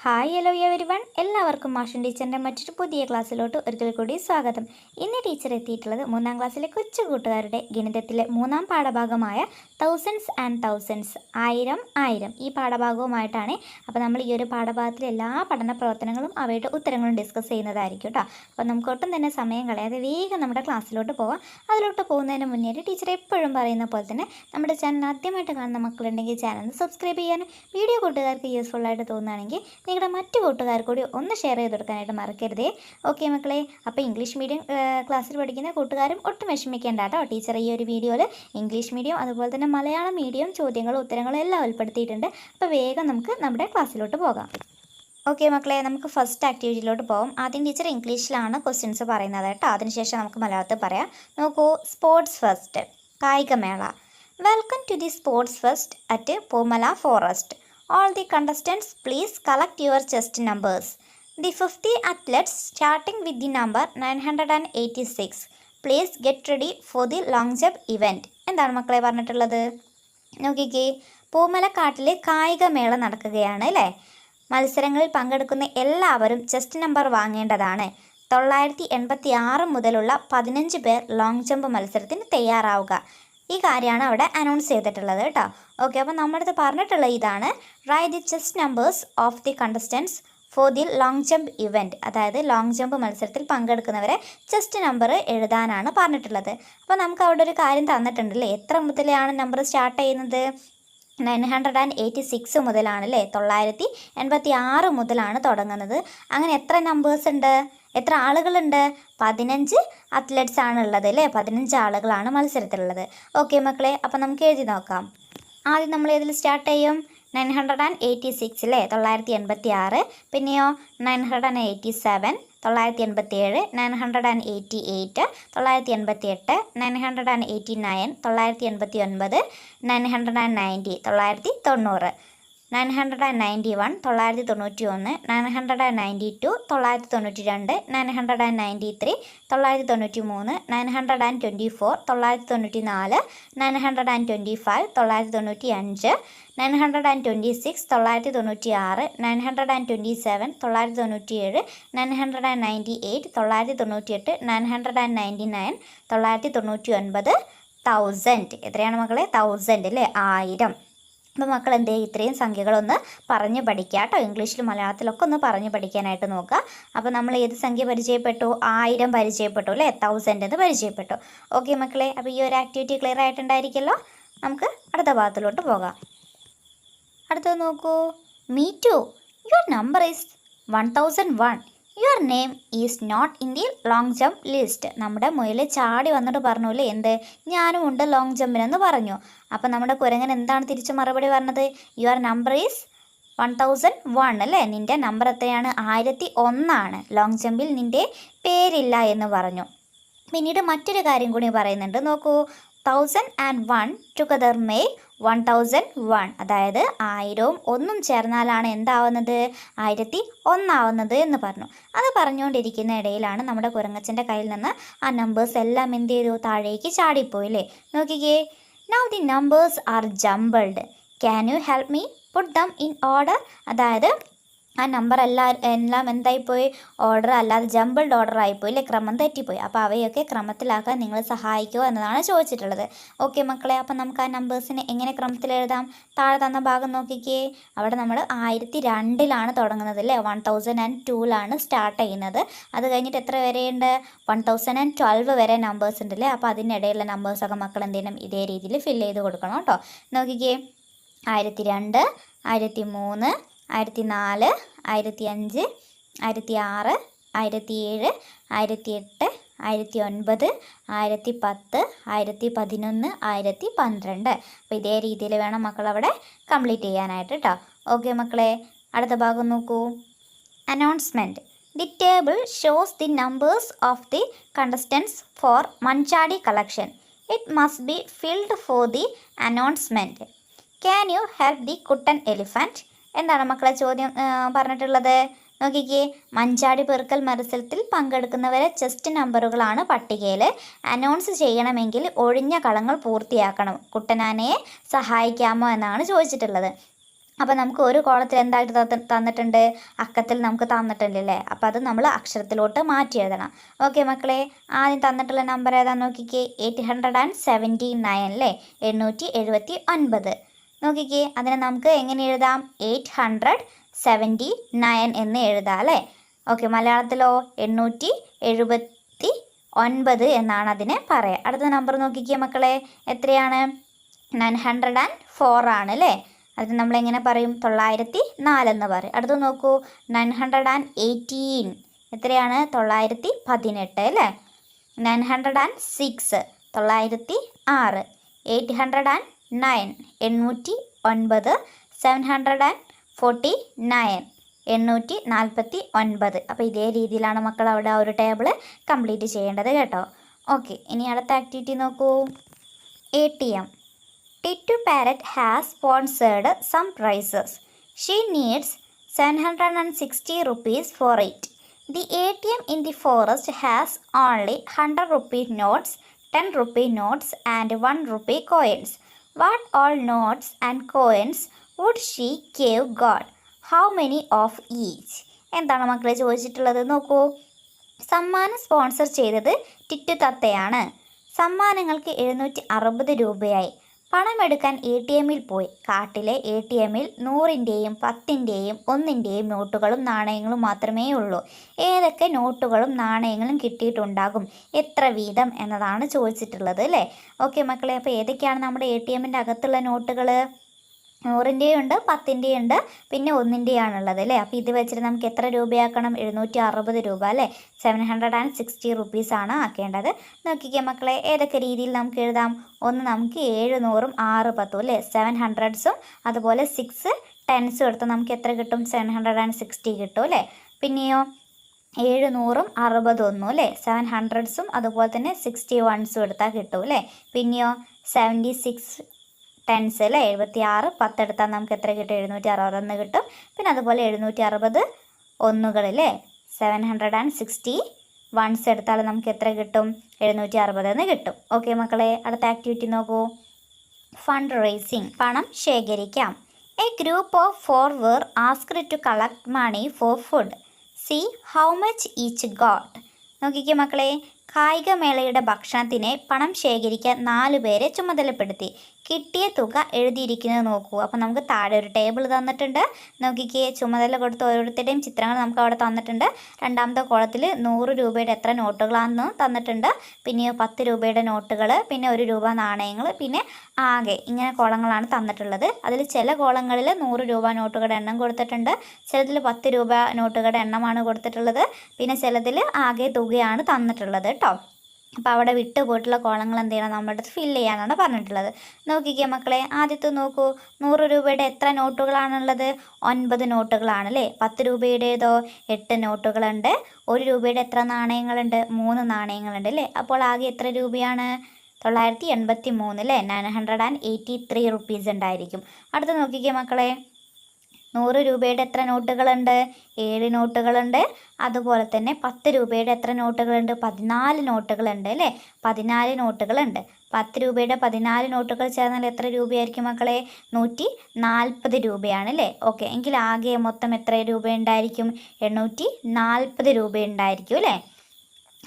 Hi hello every one എല്ലാവർക്കും മാഷൻ ടീച്ചറിന്റെ മറ്റൊരു പുതിയ ക്ലാസ്സിലോട്ട് ഒരിക്കൽ കൂടി സ്വാഗതം. ഇന്ന് ടീച്ചർ എത്തിയിട്ടുള്ളത് മൂന്നാം ക്ലാസ്സിലെ കൊച്ചു കൂട്ടുകാരുടെ ഗണിതത്തിലെ മൂന്നാം പാഠഭാഗമായ തൗസൻഡ്സ് ആൻഡ് തൗസൻഡ്സ് ആയിരം ആയിരം ഈ പാഠഭാഗവുമായിട്ടാണ്. അപ്പോൾ നമ്മൾ ഈ ഒരു പാഠഭാഗത്തിലെ എല്ലാ പഠന പ്രവർത്തനങ്ങളും അവയുടെ ഉത്തരങ്ങളും ഡിസ്കസ് ചെയ്യുന്നതായിരിക്കും കേട്ടോ അപ്പോൾ നമുക്ക് ഒട്ടും തന്നെ സമയം കളയാതെ വേഗം നമ്മുടെ ക്ലാസ്സിലോട്ട് പോവാം. അതിലോട്ട് പോകുന്നതിന് മുന്നേ ടീച്ചർ എപ്പോഴും പറയുന്ന പോലെ തന്നെ നമ്മുടെ ചാനൽ ആദ്യമായിട്ട് കാണുന്ന മക്കളുണ്ടെങ്കിൽ ചാനൽ സബ്സ്ക്രൈബ് ചെയ്യാനും വീഡിയോ കൂട്ടുകാർക്ക് യൂസ്ഫുൾ ആയിട്ട് തോന്നുകയാണെങ്കിൽ നിങ്ങളുടെ മറ്റു കൂട്ടുകാർ കൂടി ഒന്ന് ഷെയർ ചെയ്ത് കൊടുക്കാനായിട്ട് മറക്കരുതേ. ഓക്കെ മക്കളെ അപ്പോൾ ഇംഗ്ലീഷ് മീഡിയം ക്ലാസ്സിൽ പഠിക്കുന്ന കൂട്ടുകാരും ഒട്ടും വിഷമിക്കേണ്ട കേട്ടോ. ടീച്ചർ ഈ ഒരു വീഡിയോയിൽ ഇംഗ്ലീഷ് മീഡിയം അതുപോലെ തന്നെ മലയാളം മീഡിയം ചോദ്യങ്ങളും ഉത്തരങ്ങളും എല്ലാം ഉൾപ്പെടുത്തിയിട്ടുണ്ട്. അപ്പോൾ വേഗം നമുക്ക് നമ്മുടെ ക്ലാസ്സിലോട്ട് പോകാം. ഓക്കെ മക്കളെ നമുക്ക് ഫസ്റ്റ് ആക്ടിവിറ്റിയിലോട്ട് പോകും ആദ്യം ടീച്ചർ ഇംഗ്ലീഷിലാണ് ക്വസ്റ്റ്യൻസ് പറയുന്നത് കേട്ടോ. അതിനുശേഷം നമുക്ക് മലയാളത്തിൽ പറയാം. നോക്കൂ സ്പോർട്സ് ഫസ്റ്റ് കായികമേള. Welcome to the sports fest at Poomala forest All the contestants, please collect your chest numbers. The 50 athletes starting with the number 986. Please get ready for the long jump event. എന്താണ് മക്കളെ പറഞ്ഞിട്ടുള്ളത് നോക്കിക്കേ പൂമലക്കാട്ടിൽ കായികമേള നടക്കുകയാണ് അല്ലേ മത്സരങ്ങളിൽ പങ്കെടുക്കുന്ന എല്ലാവരും ചെസ്റ്റ് നമ്പർ വാങ്ങേണ്ടതാണ് തൊള്ളായിരത്തി എൺപത്തി ആറ് മുതലുള്ള പതിനഞ്ച് പേർ ലോങ് ജമ്പ് മത്സരത്തിന് തയ്യാറാവുക ഈ കാര്യമാണ് അവിടെ അനൗൺസ് ചെയ്തിട്ടുള്ളത് കേട്ടോ. ഓക്കെ അപ്പോൾ നമ്മുടെ പറഞ്ഞിട്ടുള്ള ഇതാണ്. Right the chest numbers of the contestants for the long jump event അതായത് ലോങ് ജമ്പ് മത്സരത്തിൽ പങ്കെടുക്കുന്നവരെ ചെസ്റ്റ് നമ്പർ എഴുതാനാണ് പറഞ്ഞിട്ടുള്ളത്. അപ്പോൾ നമുക്ക് അവിടെ ഒരു കാര്യം തന്നിട്ടുണ്ടല്ലേ? എത്ര മുതലാണ് നമ്പർ സ്റ്റാർട്ട് ചെയ്യുന്നത്? Nine hundred and eighty six മുതലാണ് അല്ലേ തൊള്ളായിരത്തി എൺപത്തി ആറ് മുതലാണ് തുടങ്ങുന്നത്. അങ്ങനെ എത്ര നമ്പേഴ്സ് ഉണ്ട്? എത്ര ആളുകളുണ്ട്? പതിനഞ്ച് അത്ലറ്റ്സ് ആണ് ഉള്ളത് അല്ലേ? പതിനഞ്ച് ആളുകളാണ് മത്സരത്തിലുള്ളത്. ഓക്കെ മക്കളെ അപ്പം നമുക്ക് എഴുതി നോക്കാം. ആദ്യം നമ്മൾ ഏതിൽ സ്റ്റാർട്ട് ചെയ്യും? Nine hundred and eighty six അല്ലേ? തൊള്ളായിരത്തി എൺപത്തി ആറ് പിന്നെയോ nine hundred and eighty seven തൊള്ളായിരത്തി എൺപത്തി ഏഴ് nine hundred and eighty eight തൊള്ളായിരത്തി എൺപത്തി എട്ട് nine hundred and eighty nine തൊള്ളായിരത്തി എൺപത്തി ഒൻപത് നയൻ ഹൺഡ്രഡ് ആൻഡ് നയന്റി തൊള്ളായിരത്തി തൊണ്ണൂറ് nine hundred and ninety one തൊള്ളായിരത്തി തൊണ്ണൂറ്റി ഒന്ന് nine hundred and ninety two തൊള്ളായിരത്തി തൊണ്ണൂറ്റി രണ്ട് nine hundred and ninety three തൊള്ളായിരത്തി തൊണ്ണൂറ്റി മൂന്ന് nine hundred and twenty four തൊള്ളായിരത്തി തൊണ്ണൂറ്റി നാല് nine hundred and twenty five തൊള്ളായിരത്തി തൊണ്ണൂറ്റി അഞ്ച് nine hundred and twenty six തൊള്ളായിരത്തി തൊണ്ണൂറ്റി ആറ് nine hundred and twenty seven തൊള്ളായിരത്തി തൊണ്ണൂറ്റി ഏഴ് nine hundred and ninety eight തൊള്ളായിരത്തി തൊണ്ണൂറ്റി എട്ട് nine hundred and ninety nine തൊള്ളായിരത്തി തൊണ്ണൂറ്റി ഒൻപത് തൗസൻഡ് എത്രയാണ് മക്കളെ? തൗസൻഡ് അല്ലേ? ആയിരം. അപ്പോൾ മക്കൾ എന്ത് ചെയ്യുക ഇത്രയും സംഖ്യകളൊന്ന് പറഞ്ഞ് പഠിക്കുക കേട്ടോ ഇംഗ്ലീഷിലും മലയാളത്തിലൊക്കെ ഒന്ന് പറഞ്ഞ് പഠിക്കാനായിട്ട് നോക്കുക അപ്പോൾ നമ്മൾ ഏത് സംഖ്യ പരിചയപ്പെട്ടു? ആയിരം പരിചയപ്പെട്ടു അല്ലേ? തൗസൻഡ് എന്ന് പരിചയപ്പെട്ടു. ഓക്കെ മക്കളെ അപ്പോൾ ഈ ഒരു ആക്ടിവിറ്റി ക്ലിയർ ആയിട്ടുണ്ടായിരിക്കുമല്ലോ നമുക്ക് അടുത്ത ഭാഗത്തിലോട്ട് പോകാം. അടുത്തത് നോക്കൂ. Me too your number is one thousand one your name is not in the long jump list നമ്മുടെ മുയൽ ചാടി വന്നിട്ട് പറഞ്ഞു അല്ലേ എന്ത്? ഞാനും ഉണ്ട് ലോങ് ജമ്പിനെന്ന് പറഞ്ഞു. അപ്പോൾ നമ്മുടെ കുരങ്ങൻ എന്താണ് തിരിച്ച് മറുപടി പറഞ്ഞത്? Your number is one thousand one അല്ലേ? നിന്റെ നമ്പർ എത്രയാണ്? ആയിരത്തി ഒന്നാണ് ലോങ് ജമ്പിൽ നിന്റെ പേരില്ല എന്ന് പറഞ്ഞു. പിന്നീട് മറ്റൊരു കാര്യം കൂടി പറയുന്നുണ്ട്. നോക്കൂ. Thousand and one together make one thousand one അതായത് ആയിരവും ഒന്നും ചേർന്നാലാണ് എന്താവുന്നത്? ആയിരത്തി ഒന്നാവുന്നത് എന്ന് പറഞ്ഞു. അത് പറഞ്ഞുകൊണ്ടിരിക്കുന്ന ഇടയിലാണ് നമ്മുടെ കുരങ്ങച്ചന്റെ കയ്യിൽ നിന്ന് ആ നമ്പേഴ്സ് എല്ലാം എന്ത് ചെയ്തു? താഴേക്ക് ചാടിപ്പോയില്ലേ നോക്കിക്കേ. Now the numbers are jumbled can you help me put them in order അതായത് ആ നമ്പർ എല്ലാ എല്ലാം എന്തായിപ്പോയി? ഓർഡർ അല്ലാതെ ജമ്പിൾഡ് ഓർഡർ ആയിപ്പോയി അല്ലേ? ക്രമം തെറ്റിപ്പോയി. അപ്പോൾ അവയൊക്കെ ക്രമത്തിലാക്കാൻ നിങ്ങൾ സഹായിക്കുമോ എന്നതാണ് ചോദിച്ചിട്ടുള്ളത്. ഓക്കെ മക്കളെ അപ്പം നമുക്ക് ആ നമ്പേഴ്സിനെ എങ്ങനെ ക്രമത്തിൽ എഴുതാം? താഴെ തന്ന ഭാഗം നോക്കിക്കേ. അവിടെ നമ്മൾ ആയിരത്തി രണ്ടിലാണ് തുടങ്ങുന്നത് അല്ലേ? വൺ തൗസൻഡ് ആൻഡ് ടൂലാണ് സ്റ്റാർട്ട് ചെയ്യുന്നത്. അത് കഴിഞ്ഞിട്ട് എത്ര വരെയുണ്ട്? വൺ തൗസൻഡ് ആൻഡ് ട്വൽവ് വരെ നമ്പേഴ്സ് ഉണ്ട് അല്ലേ? അപ്പോൾ അതിനിടയിലുള്ള നമ്പേഴ്സൊക്കെ മക്കൾ എന്തെങ്കിലും ഇതേ രീതിയിൽ ഫില്ല് ചെയ്ത് കൊടുക്കണം കേട്ടോ. നോക്കിക്കേ. ആയിരത്തി രണ്ട് ആയിരത്തി മൂന്ന് ആയിരത്തി നാല് ആയിരത്തി അഞ്ച് ആയിരത്തി ആറ് ആയിരത്തി ഏഴ് ആയിരത്തി എട്ട് ആയിരത്തി ഒൻപത് ആയിരത്തി പത്ത് ആയിരത്തി പതിനൊന്ന് ആയിരത്തി പന്ത്രണ്ട് അപ്പോൾ ഇതേ രീതിയിൽ വേണം മക്കൾ അവിടെ കംപ്ലീറ്റ് ചെയ്യാനായിട്ട് കേട്ടോ ഓക്കെ മക്കളെ അടുത്ത ഭാഗം നോക്കൂ. Announcement the table shows the numbers of the contestants for manjadi collection it must be filled for the announcement can you help the Kuttan elephant എന്താണ് മക്കളെ ചോദ്യം? പറഞ്ഞിട്ടുള്ളത്? നോക്കിക്കേ. മഞ്ചാടി പെറുക്കൽ മത്സരത്തിൽ പങ്കെടുക്കുന്നവരെ ചെസ്റ്റ് നമ്പറുകളാണ് പട്ടികയിൽ അനൗൺസ് ചെയ്യണമെങ്കിൽ ഒഴിഞ്ഞ കളങ്ങൾ പൂർത്തിയാക്കണം. കുട്ടനാനയെ സഹായിക്കാമോ എന്നാണ് ചോദിച്ചിട്ടുള്ളത്. അപ്പോൾ നമുക്ക് ഒരു കോളത്തിൽ എന്തായിട്ട് തന്നിട്ടുണ്ട്? അക്കത്തിൽ നമുക്ക് തന്നിട്ടില്ലല്ലേ? അപ്പോൾ അത് നമ്മൾ അക്ഷരത്തിലോട്ട് മാറ്റി എഴുതണം. ഓക്കെ മക്കളെ ആദ്യം തന്നിട്ടുള്ള നമ്പർ ഏതാണെന്ന് നോക്കിക്കേ. Eight hundred and seventy nine അല്ലേ എണ്ണൂറ്റി എഴുപത്തി ഒൻപത്. നോക്കിക്കേ അതിനെ നമുക്ക് എങ്ങനെ എഴുതാം? എയ്റ്റ് ഹൺഡ്രഡ് സെവന്റി നയൻ എന്ന് എഴുതാം അല്ലേ? ഓക്കെ മലയാളത്തിലോ എണ്ണൂറ്റി എഴുപത്തി ഒൻപത് എന്നാണ് അതിനെ പറയുക അടുത്ത നമ്പർ നോക്കിക്കേ മക്കളെ എത്രയാണ്? നയൻ ഹൺഡ്രഡ് ആൻഡ് ഫോർ ആണ് അല്ലേ? അത് നമ്മൾ എങ്ങനെ പറയും? തൊള്ളായിരത്തി നാലെന്ന് പറയും. അടുത്ത് നോക്കൂ നയൻ ഹൺഡ്രഡ് ആൻഡ് എയ്റ്റീൻ എത്രയാണ്? തൊള്ളായിരത്തി പതിനെട്ട് അല്ലേ? നയൻ ഹൺഡ്രഡ് ആൻഡ് സിക്സ് തൊള്ളായിരത്തി ആറ്. എയ്റ്റ് ഹൺഡ്രഡ് ആൻഡ് നയൻ എണ്ണൂറ്റി ഒൻപത് seven hundred and forty nine എണ്ണൂറ്റി നാൽപ്പത്തി ഒൻപത് അപ്പോൾ ഇതേ രീതിയിലാണ് മക്കൾ അവിടെ ആ ഒരു ടേബിൾ കംപ്ലീറ്റ് ചെയ്യേണ്ടത് കേട്ടോ ഓക്കെ ഇനി അടുത്ത ആക്ടിവിറ്റി നോക്കൂ A T M Titu Parrot has sponsored some prizes. She needs 760 rupees for it. The ATM in the forest has only 100 rupee notes, 10 rupee notes, and 1 rupee coins. What all notes and coins would she give God? How many of each? എന്താണ് മക്കളെ ചോദിച്ചിട്ടുള്ളത് നോക്കൂ സമ്മാനം sponsor ചെയ്തത് ടിറ്റു തത്തയാണ് സമ്മാനങ്ങൾക്ക് എഴുന്നൂറ്റി അറുപത് രൂപയായി പണമെടുക്കാൻ A T എമ്മിൽ പോയി. കാട്ടിലെ എ ടി എമ്മിൽ നൂറിന്റെയും പത്തിന്റെയും ഒന്നിന്റെയും നോട്ടുകളും നാണയങ്ങളും മാത്രമേ ഉള്ളൂ. ഏതൊക്കെ നോട്ടുകളും നാണയങ്ങളും കിട്ടിയിട്ടുണ്ടാകും? എത്ര വീതം എന്നതാണ് ചോദിച്ചിട്ടുള്ളത് അല്ലേ? ഓക്കെ മക്കളെ അപ്പോൾ ഏതൊക്കെയാണ് നമ്മുടെ എ ടി എമ്മിന്റെ അകത്തുള്ള നോട്ടുകൾ നൂറിന്റെയും ഉണ്ട് പത്തിന്റെയും ഉണ്ട് പിന്നെ ഒന്നിന്റെയാണുള്ളത് അല്ലേ? അപ്പോൾ ഇത് വെച്ചിട്ട് നമുക്ക് എത്ര രൂപയാക്കണം? എഴുന്നൂറ്റി അറുപത് രൂപ അല്ലേ? സെവൻ ഹൺഡ്രഡ് ആൻഡ് സിക്സ്റ്റി റുപ്പീസാണ് ആക്കേണ്ടത്. നോക്കിക്കേ മക്കളെ ഏതൊക്കെ രീതിയിൽ നമുക്ക് എഴുതാം? ഒന്ന് നമുക്ക് ഏഴ് നൂറും ആറ് പത്തും അല്ലേ? സെവൻ ഹൺഡ്രഡ്സും അതുപോലെ സിക്സ് ടെൻസും എടുത്ത് നമുക്ക് എത്ര കിട്ടും? സെവൻ ഹൺഡ്രഡ് ആൻഡ് സിക്സ്റ്റി കിട്ടും അല്ലേ? പിന്നെയോ ഏഴ് നൂറും അറുപതും ഒന്നും അല്ലേ? സെവൻ ഹൺഡ്രഡ്സും അതുപോലെ തന്നെ സിക്സ്റ്റി വൺസും എടുത്താൽ കിട്ടും അല്ലേ? പിന്നെയോ സെവന്റി സിക്സ് ടെൻസ് അല്ലേ എഴുപത്തി ആറ് പത്തെടുത്താൽ നമുക്ക് എത്ര കിട്ടും? എഴുന്നൂറ്റി അറുപത്തൊന്ന് കിട്ടും. പിന്നെ അതുപോലെ എഴുന്നൂറ്റി അറുപത് ഒന്നുകളില്ലേ seven hundred and sixty ones എടുത്താൽ നമുക്ക് എത്ര കിട്ടും? എഴുന്നൂറ്റി അറുപതെന്ന് കിട്ടും. ഓക്കെ മക്കളെ അടുത്ത ആക്ടിവിറ്റി നോക്കൂ. ഫണ്ട് റേസിംഗ് പണം ശേഖരിക്കാം. A group of four were asked to collect money for food see how much each got നോക്കിക്കേ മക്കളെ കായികമേളയുടെ ഭക്ഷണത്തിന് പണം ശേഖരിക്കാൻ നാല് പേരെ ചുമതലപ്പെടുത്തി. കിട്ടിയ തുക എഴുതിയിരിക്കുന്നത് നോക്കൂ. അപ്പോൾ നമുക്ക് താഴെ ഒരു ടേബിൾ തന്നിട്ടുണ്ട്. നോക്കിക്കേ ചുമതല കൊടുത്ത ഓരോരുത്തരുടെയും ചിത്രങ്ങൾ നമുക്ക് അവിടെ തന്നിട്ടുണ്ട്. രണ്ടാമത്തെ കോളത്തിൽ നൂറ് രൂപയുടെ എത്ര നോട്ടുകളാണെന്ന് തന്നിട്ടുണ്ട്. പിന്നെ പത്ത് രൂപയുടെ നോട്ടുകൾ പിന്നെ ഒരു രൂപ നാണയങ്ങൾ പിന്നെ ആകെ ഇങ്ങനെ കോളങ്ങളാണ് തന്നിട്ടുള്ളത്. അതിൽ ചില കോളങ്ങളിൽ നൂറ് രൂപ നോട്ടുകളുടെ എണ്ണം കൊടുത്തിട്ടുണ്ട്. ചിലതിൽ പത്ത് രൂപ നോട്ടുകളുടെ എണ്ണമാണ് കൊടുത്തിട്ടുള്ളത്. പിന്നെ ചിലതിൽ ആകെ തുകയാണ് തന്നിട്ടുള്ളത് കേട്ടോ അപ്പോൾ അവിടെ വിട്ടു പോയിട്ടുള്ള കോളങ്ങൾ എന്ത് ചെയ്യണം നമ്മുടെ അടുത്ത് ഫില്ല് ചെയ്യാനാണ് പറഞ്ഞിട്ടുള്ളത്. നോക്കിക്കേ മക്കളെ ആദ്യത്തെ നോക്കൂ. നൂറ് രൂപയുടെ എത്ര നോട്ടുകളാണുള്ളത്? ഒൻപത് നോട്ടുകളാണ് അല്ലേ പത്ത് രൂപയുടേതോ? എട്ട് നോട്ടുകളുണ്ട്. ഒരു രൂപയുടെ എത്ര നാണയങ്ങളുണ്ട്? മൂന്ന് നാണയങ്ങളുണ്ട് അല്ലേ? അപ്പോൾ ആകെ എത്ര രൂപയാണ്? തൊള്ളായിരത്തി എൺപത്തി മൂന്ന് അല്ലേ? Nine hundred and eighty three rupees ഉണ്ടായിരിക്കും. അടുത്ത് നോക്കിക്കേ മക്കളെ. നൂറ് രൂപയുടെ എത്ര നോട്ടുകളുണ്ട്? ഏഴ് നോട്ടുകളുണ്ട്. അതുപോലെ തന്നെ പത്ത് രൂപയുടെ എത്ര നോട്ടുകളുണ്ട്? പതിനാല് നോട്ടുകളുണ്ട് അല്ലേ? പതിനാല് നോട്ടുകളുണ്ട്. പത്ത് രൂപയുടെ പതിനാല് നോട്ടുകൾ ചേർന്നാൽ എത്ര രൂപയായിരിക്കും മക്കളെ? നൂറ്റി നാൽപ്പത് രൂപയാണ് അല്ലേ? ഓക്കെ. എങ്കിൽ ആകെ മൊത്തം എത്ര രൂപ ഉണ്ടായിരിക്കും എണ്ണൂറ്റി നാൽപ്പത് രൂപ ഉണ്ടായിരിക്കും അല്ലേ?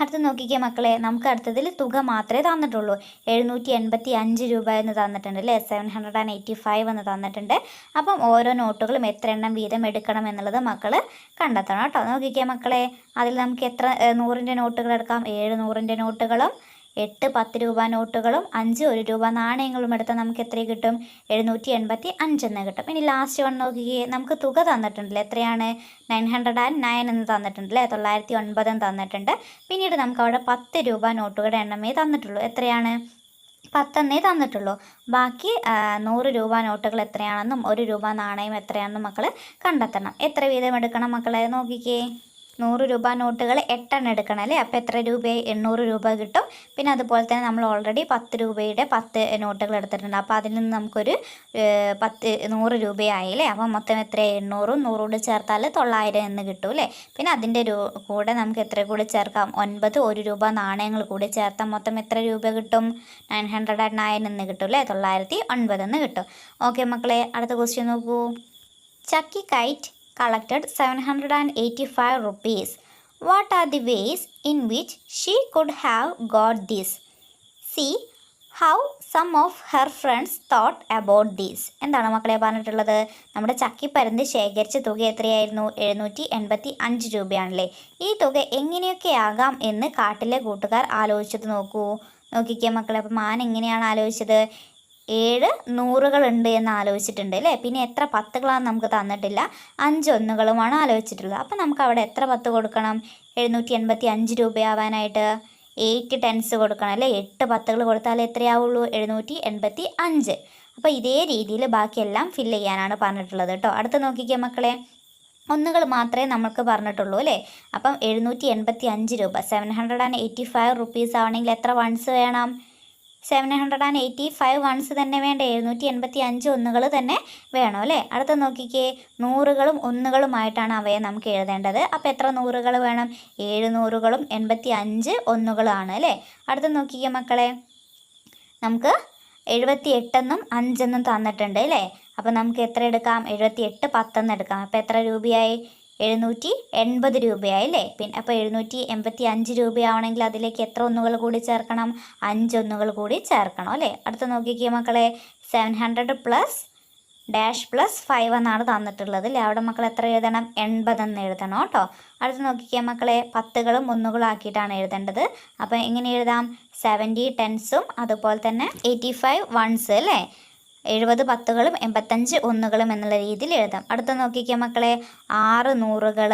അടുത്ത് നോക്കിക്കേ മക്കളെ നമുക്ക് അടുത്തതിൽ തുക മാത്രമേ തന്നിട്ടുള്ളൂ. എഴുന്നൂറ്റി എൺപത്തി അഞ്ച് രൂപ എന്ന് തന്നിട്ടുണ്ട് അല്ലേ? Seven hundred and eighty five എന്ന് തന്നിട്ടുണ്ട്. അപ്പം ഓരോ നോട്ടുകളും എത്ര എണ്ണം വീതം എടുക്കണം എന്നുള്ളത് മക്കൾ കണ്ടെത്തണം കേട്ടോ. നോക്കിക്കേ മക്കളെ അതിൽ നമുക്ക് എത്ര നൂറിന്റെ നോട്ടുകൾ എടുക്കാം? ഏഴ് നൂറിന്റെ നോട്ടുകളും എട്ട് പത്ത് രൂപ നോട്ടുകളും അഞ്ച് ഒരു രൂപ നാണയങ്ങളും എടുത്താൽ നമുക്ക് എത്ര കിട്ടും? എഴുന്നൂറ്റി എൺപത്തി അഞ്ചെന്ന് കിട്ടും. ഇനി ലാസ്റ്റ് വൺ നോക്കിക്കേ. നമുക്ക് തുക തന്നിട്ടുണ്ടല്ലേ? എത്രയാണ്? നയൻ ഹൺഡ്രഡ് ആൻഡ് നയൻ എന്ന് തന്നിട്ടുണ്ടല്ലേ? തൊള്ളായിരത്തി ഒൻപതും തന്നിട്ടുണ്ട്. പിന്നീട് നമുക്ക് അവിടെ പത്ത് രൂപ നോട്ടുകളുടെ എണ്ണമേ തന്നിട്ടുള്ളൂ. എത്രയാണ്? പത്തെന്നേ തന്നിട്ടുള്ളൂ. ബാക്കി നൂറ് രൂപ നോട്ടുകൾ എത്രയാണെന്നും ഒരു രൂപ നാണയം എത്രയാണെന്നും മക്കൾ കണ്ടെത്തണം. എത്ര വീതം എടുക്കണം മക്കളെ? നോക്കിക്കേ. നൂറ് രൂപ നോട്ടുകൾ എട്ടെണ്ണം എടുക്കണം അല്ലേ? അപ്പോൾ എത്ര രൂപ? എണ്ണൂറ് രൂപ കിട്ടും. പിന്നെ അതുപോലെ തന്നെ നമ്മൾ ഓൾറെഡി പത്ത് രൂപയുടെ പത്ത് നോട്ടുകൾ എടുത്തിട്ടുണ്ട്. അപ്പോൾ അതിൽ നിന്ന് നമുക്കൊരു പത്ത് നൂറ് രൂപയായി അല്ലേ? അപ്പോൾ മൊത്തം എത്ര എണ്ണൂറും നൂറോട് ചേർത്താൽ തൊള്ളായിരം എന്ന് കിട്ടും അല്ലേ? പിന്നെ അതിന്റെ കൂടെ നമുക്ക് എത്ര കൂടി ചേർക്കാം? ഒൻപത് ഒരു രൂപ നാണയങ്ങൾ കൂടി ചേർത്താൽ മൊത്തം എത്ര രൂപ കിട്ടും? നയൻ ഹൺഡ്രഡ് ആൻഡ് നയൻ എന്ന് കിട്ടും അല്ലേ? തൊള്ളായിരത്തി ഒൻപത് എന്ന് കിട്ടും. ഓക്കെ മക്കളെ അടുത്ത ക്വസ്റ്റ്യൻ നോക്കൂ. ചക്കി Kite collected 785 rupees. What are the ways in which she could have got this? See how some of her friends thought about this. എന്താണ് മക്കളെ പറഞ്ഞിട്ടുള്ളത് നമ്മുടെ ചക്കിപ്പരുന്ത് ശേഖരിച്ച തുക എത്രയായിരുന്നു എഴുന്നൂറ്റി എൺപത്തി അഞ്ച് രൂപയാണല്ലേ ഈ തുക എങ്ങനെയൊക്കെ ആകാം എന്ന് കാട്ടിലെ കൂട്ടുകാർ ആലോചിച്ചത് നോക്കൂ നോക്കിക്കേ മക്കളെ അപ്പം മാൻ എങ്ങനെയാണ് ആലോചിച്ചത് ഏഴ് നൂറുകളുണ്ട് എന്ന് ആലോചിച്ചിട്ടുണ്ട് അല്ലേ? പിന്നെ എത്ര പത്തുകളാണ് നമുക്ക് തന്നിട്ടില്ല. അഞ്ച് ഒന്നുകളുമാണ് ആലോചിച്ചിട്ടുള്ളത്. അപ്പം നമുക്ക് അവിടെ എത്ര പത്ത് കൊടുക്കണം? എഴുന്നൂറ്റി എൺപത്തി അഞ്ച് രൂപയാവാനായിട്ട് എയ്റ്റ് ടെൻസ് കൊടുക്കണം അല്ലേ? എട്ട് പത്തുകൾ കൊടുത്താൽ എത്രയാവുള്ളൂ? എഴുന്നൂറ്റി എൺപത്തി അഞ്ച്. അപ്പോൾ ഇതേ രീതിയിൽ ബാക്കിയെല്ലാം ഫില്ല് ചെയ്യാനാണ് പറഞ്ഞിട്ടുള്ളത് കേട്ടോ. അടുത്ത് നോക്കിക്കേ മക്കളെ. ഒന്നുകൾ മാത്രമേ നമുക്ക് പറഞ്ഞിട്ടുള്ളൂ അല്ലേ? അപ്പം എഴുന്നൂറ്റി എൺപത്തി അഞ്ച് രൂപ. Seven hundred and eighty five rupees ആവണമെങ്കിൽ എത്ര വൺസ് വേണം? Seven hundred and eighty five ones തന്നെ വേണ്ട? എഴുന്നൂറ്റി എൺപത്തി അഞ്ച് ഒന്നുകൾ തന്നെ വേണം അല്ലേ? അടുത്ത നോക്കിക്കേ. നൂറുകളും ഒന്നുകളുമായിട്ടാണ് അവയെ നമുക്ക് എഴുതേണ്ടത്. അപ്പോൾ എത്ര നൂറുകൾ വേണം? ഏഴ് എൺപത്തി അഞ്ച് ഒന്നുകളാണ് അല്ലേ? അടുത്ത നോക്കിക്കേ മക്കളെ. നമുക്ക് എഴുപത്തി എട്ടെന്നും അഞ്ചെന്നും തന്നിട്ടുണ്ട് അല്ലേ? അപ്പോൾ നമുക്ക് എത്ര എടുക്കാം? എഴുപത്തി എട്ട് പത്തെന്ന് എടുക്കാം. അപ്പോൾ എത്ര രൂപയായി? എഴുന്നൂറ്റി എൺപത് രൂപയായി അല്ലേ? പിന്നെ അപ്പോൾ എഴുന്നൂറ്റി എൺപത്തി അഞ്ച് രൂപയാവണമെങ്കിൽ അതിലേക്ക് എത്ര ഒന്നുകൾ കൂടി ചേർക്കണം? അഞ്ചൊന്നുകൾ കൂടി ചേർക്കണം അല്ലേ? അടുത്ത നോക്കിക്കേ മക്കളെ seven hundred plus dash plus five എന്നാണ് തന്നിട്ടുള്ളത് അല്ലേ? അവിടെ മക്കൾ എത്ര എഴുതണം? എൺപതെന്ന് എഴുതണം കേട്ടോ. അടുത്ത് നോക്കിക്കേ മക്കളെ പത്തുകളും ഒന്നുകളും ആക്കിയിട്ടാണ് എഴുതേണ്ടത്. അപ്പോൾ എങ്ങനെ എഴുതാം? സെവന്റി ടെൻസും അതുപോലെ തന്നെ എയ്റ്റി ഫൈവ് വൺസ് അല്ലേ? എഴുപത് പത്തുകളും എൺപത്തഞ്ച് ഒന്നുകളും എന്നുള്ള രീതിയിൽ എഴുതാം. അടുത്ത നോക്കിക്കേ മക്കളെ ആറ് നൂറുകൾ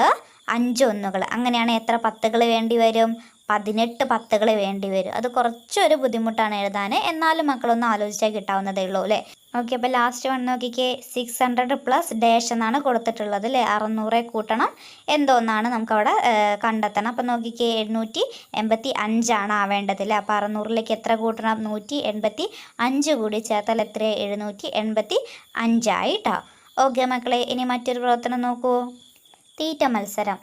അഞ്ച് ഒന്നുകൾ അങ്ങനെയാണ് എത്ര പത്തുകൾ വേണ്ടി വരും? പതിനെട്ട് പത്തുകൾ വേണ്ടി വരും. അത് കുറച്ചൊരു ബുദ്ധിമുട്ടാണ് എഴുതാൻ എന്നാലും മക്കളൊന്ന് ആലോചിച്ചാൽ കിട്ടാവുന്നതേ ഉള്ളൂ അല്ലേ? ഓക്കെ അപ്പോൾ ലാസ്റ്റ് വൺ നോക്കിക്കേ. സിക്സ് ഹൺഡ്രഡ് പ്ലസ് ഡാഷ് എന്നാണ് കൊടുത്തിട്ടുള്ളത് അല്ലേ? അറുന്നൂറെ കൂട്ടണം. എന്തോന്നാണ് നമുക്കവിടെ കണ്ടെത്തണം. അപ്പോൾ നോക്കിക്കേ എണ്ണൂറ്റി എൺപത്തി അഞ്ചാണ് ആവേണ്ടത് അല്ലേ? അപ്പോൾ അറുന്നൂറിലേക്ക് എത്ര കൂട്ടണം? നൂറ്റി എൺപത്തി അഞ്ച് കൂടി ചേർത്താൽ എത്ര? എഴുന്നൂറ്റി എൺപത്തി അഞ്ചായിട്ടോ ഓക്കെ മക്കളെ ഇനി മറ്റൊരു പ്രവർത്തനം നോക്കൂ. തീറ്റ മത്സരം.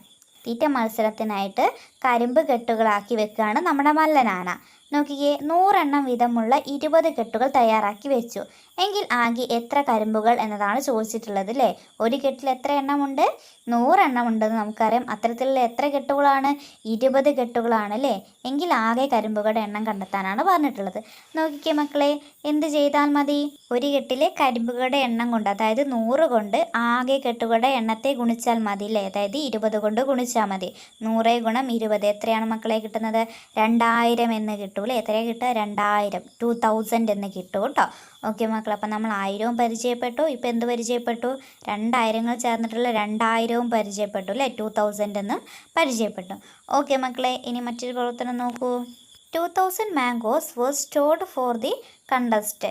തീറ്റ മത്സരത്തിനായിട്ട് കരിമ്പ് കെട്ടുകളാക്കി വെക്കുകയാണ് നമ്മുടെ മല്ലനാന. നോക്കിക്കേ നൂറെണ്ണം വീതമുള്ള ഇരുപത് കെട്ടുകൾ തയ്യാറാക്കി വെച്ചു. എങ്കിൽ ആകെ എത്ര കരിമ്പുകൾ എന്നതാണ് ചോദിച്ചിട്ടുള്ളത് അല്ലേ ഒരു കെട്ടിൽ എത്ര എണ്ണമുണ്ട്? നൂറെണ്ണം ഉണ്ടെന്ന് നമുക്കറിയാം. അത്തരത്തിലുള്ള എത്ര കെട്ടുകളാണ്? ഇരുപത് കെട്ടുകളാണ് അല്ലേ എങ്കിൽ ആകെ കരിമ്പുകളുടെ എണ്ണം കണ്ടെത്താനാണ് പറഞ്ഞിട്ടുള്ളത്. നോക്കിക്കേ മക്കളെ എന്ത് ചെയ്താൽ മതി? ഒരു കെട്ടിലെ കരിമ്പുകളുടെ എണ്ണം കൊണ്ട് അതായത് നൂറ് കൊണ്ട് ആകെ കെട്ടുകളുടെ എണ്ണത്തെ ഗുണിച്ചാൽ മതി അല്ലേ അതായത് ഇരുപത് കൊണ്ട് ഗുണിച്ചാൽ മതി. നൂറ് ഗുണം ഇരുപത് എത്രയാണ് മക്കളെ കിട്ടുന്നത്? രണ്ടായിരം എന്ന് കിട്ടും എത്രയാണ് കിട്ടുക? രണ്ടായിരം. ടു തൗസൻഡ് എന്ന് കിട്ടും കേട്ടോ. ഓക്കെ മക്കളെ. അപ്പം നമ്മൾ ആയിരവും പരിചയപ്പെട്ടു. ഇപ്പം എന്ത് പരിചയപ്പെട്ടു? രണ്ടായിരങ്ങൾ ചേർന്നിട്ടുള്ള രണ്ടായിരവും പരിചയപ്പെട്ടു അല്ലേ? ടു തൗസൻഡ് എന്ന് പരിചയപ്പെട്ടു. ഓക്കെ മക്കളെ ഇനി മറ്റൊരു പ്രവർത്തനം നോക്കൂ. Two thousand mangoes were stored for the contest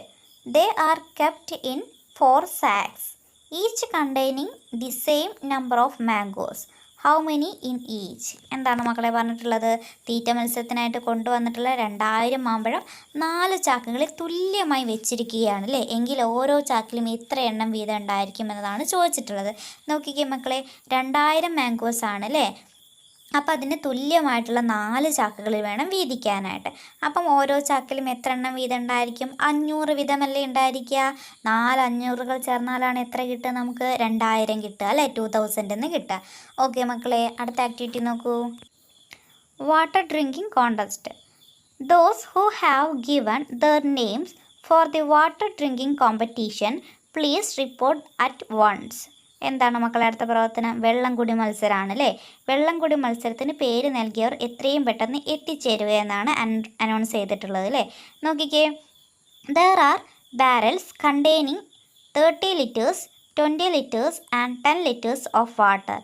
they are kept in four sacks each containing the same number of mangoes how many in each എന്താണ് മക്കളെ പറഞ്ഞിട്ടുള്ളത്? തീറ്റ മത്സരത്തിനായിട്ട് കൊണ്ടുവന്നിട്ടുള്ള രണ്ടായിരം മാമ്പഴം നാല് ചാക്കുകളിൽ തുല്യമായി വെച്ചിരിക്കുകയാണ് അല്ലേ? എങ്കിൽ ഓരോ ചാക്കിലും ഇത്ര എണ്ണം വീതം ഉണ്ടായിരിക്കും എന്നതാണ് ചോദിച്ചിട്ടുള്ളത്. നോക്കിക്കേ മക്കളെ രണ്ടായിരം മാംഗോസ് ആണ് അല്ലേ? അപ്പം അതിന് തുല്യമായിട്ടുള്ള നാല് ചാക്കുകളിൽ വേണം വീതിക്കാനായിട്ട്. അപ്പം ഓരോ ചാക്കിലും എത്ര എണ്ണം വീതം ഉണ്ടായിരിക്കും അഞ്ഞൂറ് വീതമല്ലേ ഉണ്ടായിരിക്കുക? നാല് അഞ്ഞൂറുകൾ ചേർന്നാലാണ് എത്ര കിട്ടുക നമുക്ക്? രണ്ടായിരം കിട്ടുക അല്ലേ? ടു തൗസൻഡ് എന്ന് കിട്ടുക. ഓക്കെ മക്കളെ അടുത്ത ആക്ടിവിറ്റി നോക്കൂ. Water drinking contest those who have given their names for the water drinking competition please report at once എന്താണ് മക്കളെ അടുത്ത പ്രവർത്തനം? വെള്ളം കുടി മത്സരമാണ് അല്ലേ വെള്ളം കുടി മത്സരത്തിന് പേര് നൽകിയവർ എത്രയും പെട്ടെന്ന് എത്തിച്ചേരുക എന്നാണ് അനൗൺസ് ചെയ്തിട്ടുള്ളത് അല്ലേ? നോക്കിക്കേ. There are barrels containing thirty litres twenty litres and ten litres of water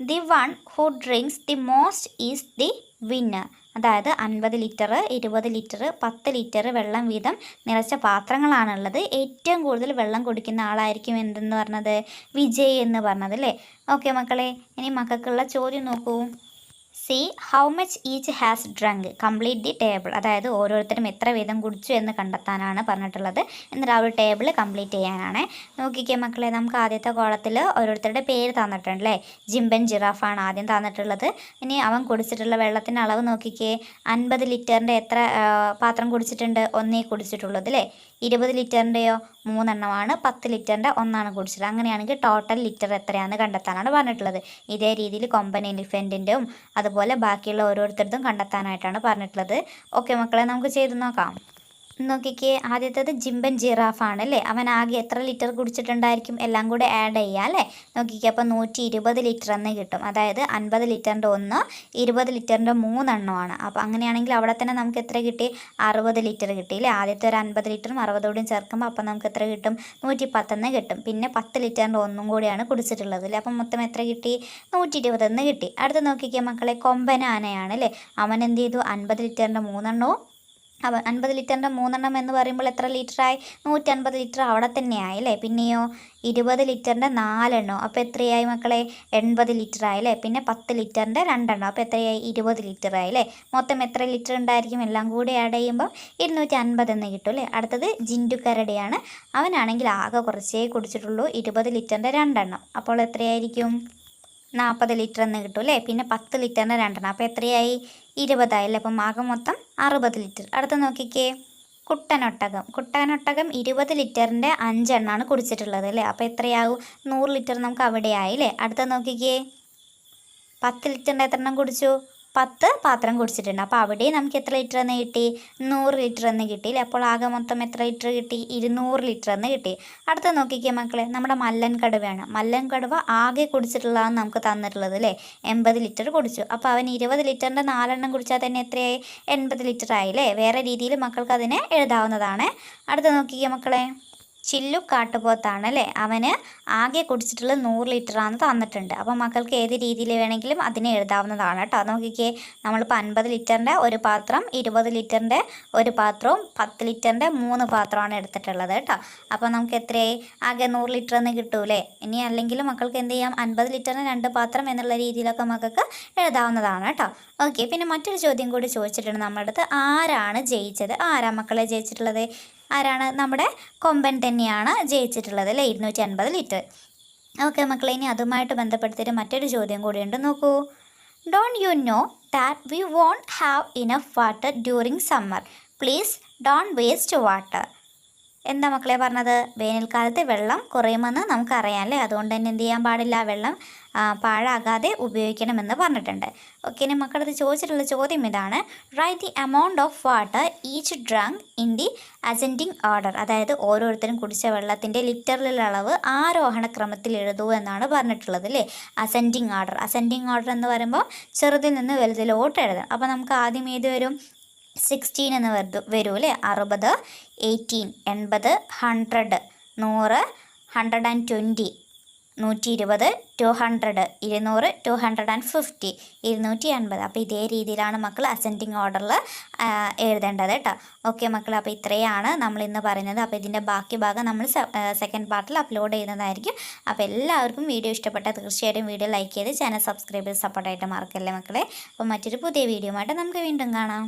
the one who drinks the most is the winner അതായത് അൻപത് ലിറ്റർ ഇരുപത് ലിറ്റർ പത്ത് ലിറ്റർ വെള്ളം വീതം നിറച്ച പാത്രങ്ങളാണുള്ളത്. ഏറ്റവും കൂടുതൽ വെള്ളം കുടിക്കുന്ന ആളായിരിക്കും എന്തെന്ന് പറഞ്ഞത്? വിജയ് എന്ന് പറഞ്ഞത് അല്ലേ ഓക്കെ മക്കളെ ഇനി മക്കൾക്കുള്ള ചോദ്യം നോക്കൂ. See how much each has drunk complete the table അതായത് ഓരോരുത്തരും എത്ര വീതം കുടിച്ചു എന്ന് കണ്ടെത്താനാണ് പറഞ്ഞിട്ടുള്ളത്. എന്നിട്ട് ആ ഒരു ടേബിൾ കംപ്ലീറ്റ് ചെയ്യാനാണ്. നോക്കിക്കേ മക്കളെ നമുക്ക് ആദ്യത്തെ കോളത്തിൽ ഓരോരുത്തരുടെ പേര് തന്നിട്ടുണ്ട് അല്ലേ? ജിംബൻ ജിറാഫാണ് ആദ്യം തന്നിട്ടുള്ളത്. ഇനി അവൻ കുടിച്ചിട്ടുള്ള വെള്ളത്തിന്റെ അളവ് നോക്കിക്കേ. അൻപത് ലിറ്ററിന്റെ എത്ര പാത്രം കുടിച്ചിട്ടുണ്ട്? ഒന്നേ കുടിച്ചിട്ടുള്ളത് അല്ലേ? ഇരുപത് ലിറ്ററിന്റെയോ മൂന്നെണ്ണമാണ് പത്ത് ലിറ്ററിന്റെ ഒന്നാണ് കുടിച്ചത്. അങ്ങനെയാണെങ്കിൽ ടോട്ടൽ ലിറ്റർ എത്രയാണെന്ന് കണ്ടെത്താനാണ് പറഞ്ഞിട്ടുള്ളത്. ഇതേ രീതിയിൽ കൊമ്പൻ എലിഫന്റിന്റെയും അതുപോലെ ബാക്കിയുള്ള ഓരോരുത്തരുടെയും കണ്ടെത്താനായിട്ടാണ് പറഞ്ഞിട്ടുള്ളത്. ഓക്കെ മക്കളെ നമുക്ക് ചെയ്ത് നോക്കാം. നോക്കിക്കേ ആദ്യത്തേത് ജിംബൻ ജിറാഫാണ് അല്ലേ അവൻ ആകെ എത്ര ലിറ്റർ കുടിച്ചിട്ടുണ്ടായിരിക്കും? എല്ലാം കൂടെ ആഡ് ചെയ്യുക അല്ലേ? നോക്കിക്കേ അപ്പോൾ നൂറ്റി ഇരുപത് ലിറ്റർ എന്ന് കിട്ടും. അതായത് അൻപത് ലിറ്ററിന്റെ ഒന്ന് ഇരുപത് ലിറ്ററിന്റെ മൂന്നെണ്ണമാണ്. അപ്പോൾ അങ്ങനെയാണെങ്കിൽ അവിടെ തന്നെ നമുക്ക് എത്ര കിട്ടി? അറുപത് ലിറ്റർ കിട്ടി അല്ലേ? ആദ്യത്തെ ഒരു അൻപത് ലിറ്ററും അറുപതോടും ചേർക്കുമ്പോൾ അപ്പോൾ നമുക്ക് എത്ര കിട്ടും? നൂറ്റി പത്തെന്ന് കിട്ടും. പിന്നെ പത്ത് ലിറ്ററിന്റെ ഒന്നും കൂടിയാണ് കുടിച്ചിട്ടുള്ളത് അല്ലേ? അപ്പം മൊത്തം എത്ര കിട്ടി? നൂറ്റി ഇരുപതെന്ന് കിട്ടി. അടുത്ത് നോക്കിക്കേ മക്കളെ കൊമ്പനാനയാണ് അല്ലേ? അവൻ എന്ത് ചെയ്തു? അൻപത് ലിറ്ററിന്റെ മൂന്നെണ്ണവും അവ അൻപത് ലിറ്ററിന്റെ മൂന്നെണ്ണം എന്ന് പറയുമ്പോൾ എത്ര ലിറ്ററായി? നൂറ്റി അൻപത് ലിറ്റർ അവിടെ തന്നെയായി അല്ലേ? പിന്നെയോ ഇരുപത് ലിറ്ററിന്റെ നാലെണ്ണോ. അപ്പോൾ എത്രയായി മക്കളെ? എൺപത് ലിറ്ററായി അല്ലേ? പിന്നെ പത്ത് ലിറ്ററിന്റെ രണ്ടെണ്ണം. അപ്പോൾ എത്രയായി? ഇരുപത് ലിറ്ററായി അല്ലേ? മൊത്തം എത്ര ലിറ്റർ ഉണ്ടായിരിക്കും? എല്ലാം കൂടി ആഡ് ചെയ്യുമ്പോൾ ഇരുന്നൂറ്റി അൻപത് എന്ന് കിട്ടും അല്ലേ? അടുത്തത് ജിൻഡു കരടിയാണ് അവനാണെങ്കിൽ ആകെ കുറച്ചേ കുടിച്ചിട്ടുള്ളൂ. ഇരുപത് ലിറ്ററിന്റെ രണ്ടെണ്ണം. അപ്പോൾ എത്രയായിരിക്കും? നാൽപ്പത് ലിറ്റർ എന്ന് കിട്ടും അല്ലേ? പിന്നെ പത്ത് ലിറ്ററിന് രണ്ടെണ്ണം. അപ്പോൾ എത്രയായി? ഇരുപതായി അല്ലേ അപ്പം ആകെ മൊത്തം അറുപത് ലിറ്റർ. അടുത്ത് നോക്കിക്കേ. കുട്ടനൊട്ടകം. കുട്ടനൊട്ടകം ഇരുപത് ലിറ്ററിന്റെ അഞ്ചെണ്ണമാണ് കുടിച്ചിട്ടുള്ളത് അല്ലേ? അപ്പോൾ എത്രയാവും? നൂറ് ലിറ്റർ നമുക്ക് അവിടെ ആയി അല്ലേ? അടുത്ത നോക്കിക്കേ. പത്ത് ലിറ്ററിന്റെ എത്ര എണ്ണം കുടിച്ചു? പത്ത് പാത്രം കുടിച്ചിട്ടുണ്ട്. അപ്പോൾ അവിടെ നമുക്ക് എത്ര ലിറ്റർ എന്ന് കിട്ടി? നൂറ് ലിറ്റർ എന്ന് കിട്ടി. അല്ലേ അപ്പോൾ ആകെ മൊത്തം എത്ര ലിറ്റർ കിട്ടി? ഇരുന്നൂറ് ലിറ്റർ എന്ന് കിട്ടി. അടുത്ത നോക്കിക്കേ മക്കളെ നമ്മുടെ മല്ലൻ കടുവയാണ്. മല്ലൻ കടുവ ആകെ കുടിച്ചിട്ടുള്ളതാണ് നമുക്ക് തന്നിട്ടുള്ളത് അല്ലേ എൺപത് ലിറ്റർ കുടിച്ചു. അപ്പോൾ അവൻ ഇരുപത് ലിറ്ററിന്റെ നാലെണ്ണം കുടിച്ചാൽ തന്നെ എത്രയായി? എൺപത് ലിറ്റർ ആയില്ലേ വേറെ രീതിയിൽ മക്കൾക്ക് അതിനെ എഴുതാവുന്നതാണ്. അടുത്ത നോക്കിക്കേ മക്കളെ. ചില്ലു കാട്ടുപോത്താണ് അല്ലേ അവന് ആകെ കുടിച്ചിട്ടുള്ളത് നൂറ് ലിറ്ററാണ് തന്നിട്ടുണ്ട്. അപ്പോൾ മക്കൾക്ക് ഏത് രീതിയിൽ വേണമെങ്കിലും അതിനെ എഴുതാവുന്നതാണ് കേട്ടോ. നോക്കിക്കേ നമ്മളിപ്പോൾ അൻപത് ലിറ്ററിന്റെ ഒരു പാത്രം ഇരുപത് ലിറ്ററിന്റെ ഒരു പാത്രവും പത്ത് ലിറ്ററിന്റെ മൂന്ന് പാത്രമാണ് എടുത്തിട്ടുള്ളത് കേട്ടോ. അപ്പോൾ നമുക്ക് എത്രയായി? ആകെ നൂറ് ലിറ്റർ എന്ന് കിട്ടൂലേ? ഇനി അല്ലെങ്കിൽ മക്കൾക്ക് എന്ത് ചെയ്യാം? അൻപത് ലിറ്ററിന് രണ്ട് പാത്രം എന്നുള്ള രീതിയിലൊക്കെ മക്കൾക്ക് എഴുതാവുന്നതാണ് കേട്ടോ. ഓക്കെ പിന്നെ മറ്റൊരു ചോദ്യം കൂടി ചോദിച്ചിട്ടുണ്ട് നമ്മുടെ അടുത്ത്. ആരാണ് ജയിച്ചത്? ആരാ മക്കളെ ജയിച്ചിട്ടുള്ളത്? ആരാണ്? നമ്മുടെ കൊമ്പൻ തന്നെയാണ് ജയിച്ചിട്ടുള്ളത് അല്ലേ? ഇരുന്നൂറ്റി അൻപത് ലിറ്റർ. ഓക്കെ മക്കളെ ഇനി അതുമായിട്ട് ബന്ധപ്പെടുത്തിയിട്ട് മറ്റൊരു ചോദ്യം കൂടിയുണ്ട്. നോക്കൂ. Don't you know that we won't have enough water during summer please don't waste water എന്താ മക്കളെ പറഞ്ഞത്? വേനൽക്കാലത്ത് വെള്ളം കുറയുമെന്ന് നമുക്കറിയാം അല്ലേ? അതുകൊണ്ട് തന്നെ എന്ത് ചെയ്യാൻ പാടില്ല? വെള്ളം പാഴാകാതെ ഉപയോഗിക്കണമെന്ന് പറഞ്ഞിട്ടുണ്ട്. ഓക്കെ ഇനി മക്കളത് ചോദിച്ചിട്ടുള്ള ചോദ്യം ഇതാണ്. Write the amount of water each drank in the ascending order അതായത് ഓരോരുത്തരും കുടിച്ച വെള്ളത്തിന്റെ ലിറ്ററിലുള്ള അളവ് ആരോഹണ ക്രമത്തിൽ എഴുതൂ എന്നാണ് പറഞ്ഞിട്ടുള്ളത് അല്ലേ? അസെൻഡിങ് ഓർഡർ അസെൻഡിങ് ഓർഡർ എന്ന് പറയുമ്പോൾ ചെറുതിൽ നിന്ന് വലുതിലോട്ട് എഴുതാം. അപ്പോൾ നമുക്ക് ആദ്യം ഏത് വരും? സിക്സ്റ്റീൻ എന്ന് വരും വരൂ അല്ലേ? അറുപത് എയ്റ്റീൻ എൺപത് ഹൺഡ്രഡ് നൂറ് ഹൺഡ്രഡ് ആൻഡ് ട്വന്റി നൂറ്റി ഇരുപത് ടു ഹൺഡ്രഡ് ഇരുന്നൂറ് ടു ഹൺഡ്രഡ് ആൻഡ് ഫിഫ്റ്റി ഇരുന്നൂറ്റി അൻപത്. അപ്പോൾ ഇതേ രീതിയിലാണ് മക്കൾ അസെൻഡിങ് ഓർഡറിൽ എഴുതേണ്ടത് കേട്ടോ ഓക്കെ മക്കൾ അപ്പോൾ ഇത്രയാണ് നമ്മൾ ഇന്ന് പറയുന്നത്. അപ്പോൾ ഇതിന്റെ ബാക്കി ഭാഗം നമ്മൾ സെക്കൻഡ് പാർട്ടിൽ അപ്ലോഡ് ചെയ്യുന്നതായിരിക്കും. അപ്പോൾ എല്ലാവർക്കും വീഡിയോ ഇഷ്ടപ്പെട്ടാൽ തീർച്ചയായിട്ടും വീഡിയോ ലൈക്ക് ചെയ്ത് ചാനൽ സബ്സ്ക്രൈബ് ചെയ്ത് സപ്പോർട്ടായിട്ട് മറക്കല്ലേ മക്കളെ? അപ്പോൾ മറ്റൊരു പുതിയ വീഡിയോ ആയിട്ട് നമുക്ക് വീണ്ടും കാണാം.